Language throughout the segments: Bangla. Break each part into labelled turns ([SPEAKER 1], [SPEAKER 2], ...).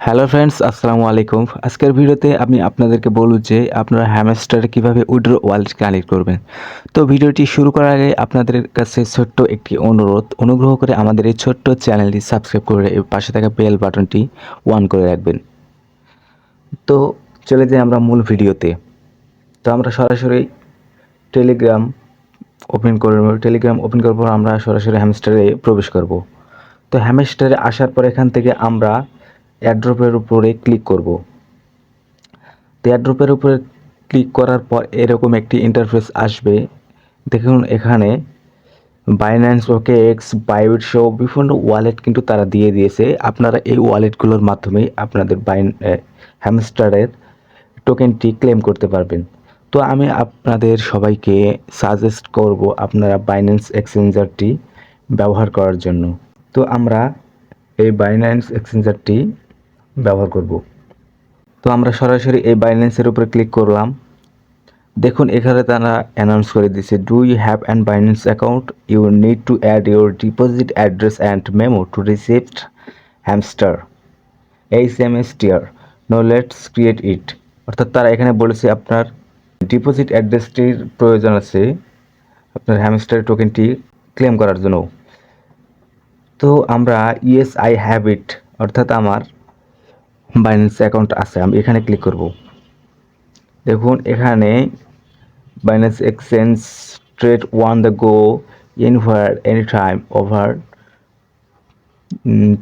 [SPEAKER 1] হ্যালো ফ্রেন্ডস আসসালামু আলাইকুম আজকের ভিডিওতে আমি আপনাদেরকে বলব যে আপনারা হ্যামস্টারে কীভাবে উইড্রো ওয়ালেট কানেক্ট করবেন। তো ভিডিওটি শুরু করার আগে আপনাদের কাছে ছোট্ট একটি অনুরোধ, অনুগ্রহ করে আমাদের এই ছোট্ট চ্যানেলটি সাবস্ক্রাইব করে পাশে থাকা বেল বাটনটি অন করে রাখবেন। তো চলে যাই আমরা মূল ভিডিওতে। তো আমরা সরাসরি টেলিগ্রাম ওপেন করে টেলিগ্রাম ওপেন করার পর আমরা সরাসরি হ্যামস্টারে প্রবেশ করব। তো হ্যামস্টারে আসার পর এখান থেকে আমরা অ্যাড্রপের উপরে ক্লিক করব। তো অ্যাড্রপের উপরে ক্লিক করার পর এরকম একটি ইন্টারফেস আসবে। দেখুন এখানে Binance OKX Bybit show বিভিন্ন ওয়ালেট কিন্তু তারা দিয়ে দিয়েছে। আপনারা এই ওয়ালেটগুলোর মাধ্যমে আপনাদের বাইন হ্যামস্টারের টোকেনটি ক্লেম করতে পারবেন। তো আমি আপনাদের সবাইকে সাজেস্ট করব আপনারা বাইন্যান্স এক্সচেঞ্জারটি ব্যবহার করার জন্য। তো আমরা এই বাইন্যান্স এক্সচেঞ্জারটি ব্যবহার করব। তো আমরা সরাসরি এই বাইন্যান্সের উপরে ক্লিক করলাম। দেখুন, এখানে তারা অ্যানাউন্স করে দিয়েছে do you have and Binance account you need to add your deposit address and memo to received hamster H M S tier no let's create it অর্থাৎ তারা এখানে বলেছে, আপনার ডিপোজিট অ্যাড্রেসটির প্রয়োজন আছে আপনার হ্যামস্টার টোকেনটি ক্লেম করার জন্য। তো আমরা ইয়েস আই হ্যাভ ইট অর্থাৎ আমার বাইন্যান্স অ্যাকাউন্ট আছে, আমি এখানে ক্লিক করব। দেখুন, এখানে Binance exchange trade on the go anywhere any time over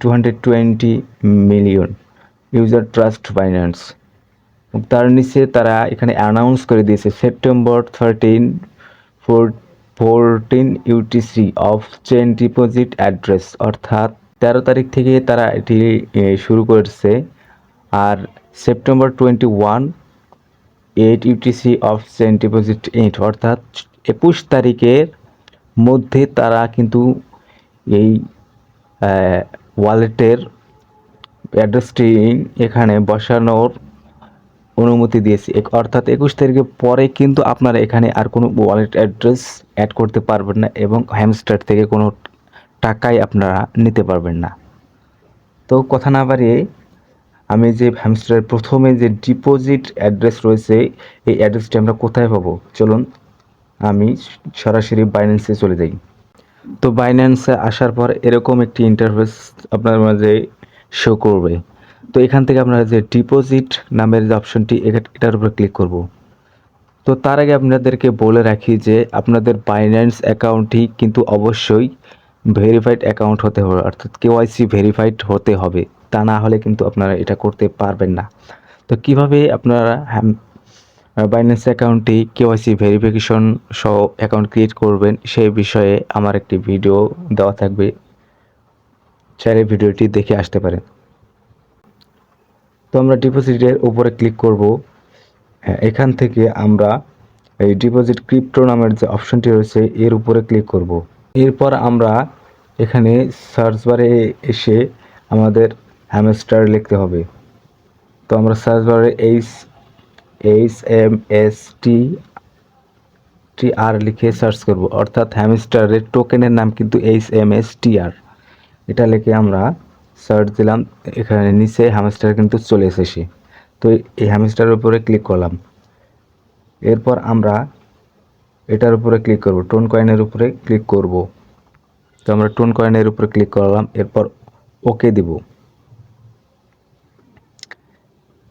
[SPEAKER 1] two hundred twenty million user trust Binance তার নিচে তারা এখানে অ্যানাউন্স করে দিয়েছে September thirteen four fourteen UTC off chain deposit address অর্থাৎ তেরো তারিখ থেকে তারা এটি শুরু করছে। আর September twenty one eight UTC off chain deposit eight অর্থাৎ একুশ তারিখের মধ্যে তারা কিন্তু এই ওয়ালেটের অ্যাড্রেসটি এখানে বসানোর অনুমতি দিয়েছে। অর্থাৎ একুশ তারিখের পরে কিন্তু আপনারা এখানে আর কোনো ওয়ালেট অ্যাড্রেস অ্যাড করতে পারবেন না এবং হ্যামস্টার থেকে কোনো টাকাই আপনারা নিতে পারবেন না। তো কথা না বাড়িয়ে আমি যে হ্যামস্টারের প্রথমে যে ডিপোজিট অ্যাড্রেস রয়েছে, এই অ্যাড্রেসটি আমরা কোথায় পাবো? চলুন, আমি সরাসরি বাইন্যান্সে চলে যাই। তো বাইন্যান্সে আসার পর এরকম একটি ইন্টারফেস আপনার মাঝে শো করবে। তো এখান থেকে আপনারা যে ডিপোজিট নামের যে অপশনটি এটার উপর ক্লিক করব। তো তার আগে আপনাদেরকে বলে রাখি যে আপনাদের বাইন্যান্স অ্যাকাউন্টটি কিন্তু অবশ্যই ভেরিফাইড অ্যাকাউন্ট হতে হবে, অর্থাৎ কেওয়াইসি ভেরিফাইড হতে হবে। তা না হলে কিন্তু আপনারা এটা করতে পারবেন না। তো কীভাবে আপনারা বাইন্যান্স অ্যাকাউন্টটি কেওয়াইসি ভেরিফিকেশন সহ অ্যাকাউন্ট ক্রিয়েট করবেন সেই বিষয়ে আমার একটি ভিডিও দেওয়া থাকবে। চাইলে ভিডিওটি দেখে আসতে পারেন। তো আমরা ডিপোজিটের উপরে ক্লিক করব। হ্যাঁ, এখান থেকে আমরা এই ডিপোজিট ক্রিপ্টো নামের যে অপশনটি রয়েছে এর উপরে ক্লিক করব। এরপর আমরা এখানে সার্চ বারে এসে আমাদের হ্যামস্টার লিখতে হবে। তো আমরা সার্চ বারে H H M S T T R লিখে সার্চ করব। অর্থাৎ হ্যামস্টারের টোকেনের নাম কিন্তু H M S T R এটা লিখে আমরা সার্চ দিলাম, এখানে নিচে হ্যামস্টার কিন্তু চলে এসেছে। তো এই হ্যামস্টারের উপরে ক্লিক করলাম। এরপর আমরা এটার উপরে ক্লিক করব টোন কয়েনের উপরে ক্লিক করব। তো আমরা টোন কয়েনের উপরে ক্লিক করলাম, এরপর ওকে দিব।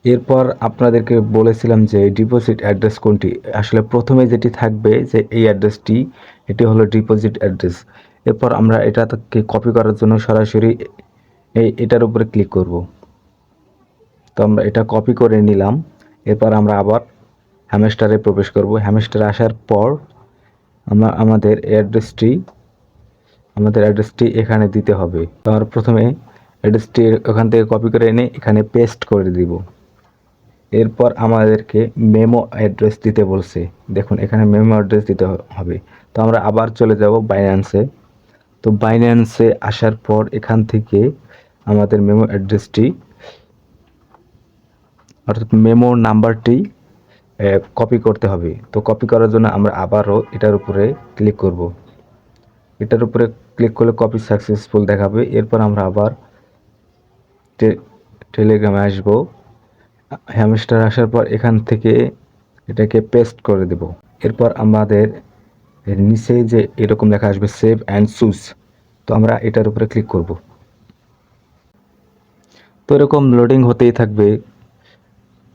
[SPEAKER 1] এরপর আপনাদেরকে বলেছিলাম যে ডিপোজিট অ্যাড্রেস কোনটি? আসলে প্রথমে যেটি থাকবে যে এই অ্যাড্রেসটি এটি হলো ডিপোজিট অ্যাড্রেস এরপর আমরা এটাকে কপি করার জন্য সরাসরি এই এটার উপরে ক্লিক করব। তো আমরা এটা কপি করে নিলাম। এরপর আমরা আবার হ্যামেস্টারে প্রবেশ করব। হ্যামস্টারে আসার পর আমরা, আমাদের অ্যাড্রেসটি আমাদের অ্যাড্রেসটি এখানে দিতে হবে। তো আমরা প্রথমে অ্যাড্রেসটি ওখান থেকে কপি করে এনে এখানে পেস্ট করে দিব। এরপর আমাদেরকে মেমো অ্যাড্রেস দিতে বলছে। দেখুন, এখানে মেমো অ্যাড্রেস দিতে হবে। তো আমরা আবার চলে যাব বাইন্যান্সে তো বাইন্যান্সে আসার পর এখান থেকে আমাদের মেমো অ্যাড্রেসটি অর্থাৎ মেমো নাম্বারটি কপি করতে হবে। তো কপি করার জন্য আমরা আবারও এটার উপরে ক্লিক করব। এটার উপরে ক্লিক করলে কপি সাকসেসফুল দেখাবে। এরপর আমরা আবার টেলিগ্রামে আসব। হ্যামস্টার আসার পর এখান থেকে এটাকে পেস্ট করে দেব। এরপর আমাদের নিচে যে এরকম লেখা আসবে সেভ অ্যান্ড চুজ তো আমরা এটার উপরে ক্লিক করব। তো এরকম লোডিং হতেই থাকবে।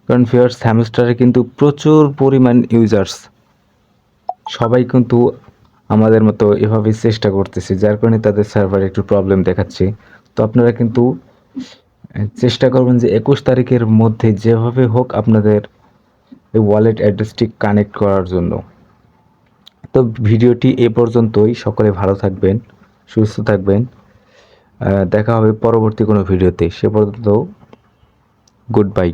[SPEAKER 1] কারণ ফিয়ার্স হ্যামস্টারে কিন্তু প্রচুর পরিমাণ ইউজার্স সবাই কিন্তু আমাদের মতো এভাবেই চেষ্টা করতেছে, যার কারণে তাদের সার্ভারে একটু প্রবলেম দেখাচ্ছে। তো আপনারা কিন্তু চেষ্টা করবেন যে একুশ তারিখের মধ্যে যেভাবে হোক আপনাদের এই ওয়ালেট অ্যাড্রেসটি কানেক্ট করার জন্য। তো ভিডিওটি এ পর্যন্তই। সকলে ভালো থাকবেন, সুস্থ থাকবেন। দেখা হবে পরবর্তী কোনো ভিডিওতে। সে পর্যন্ত গুড বাই।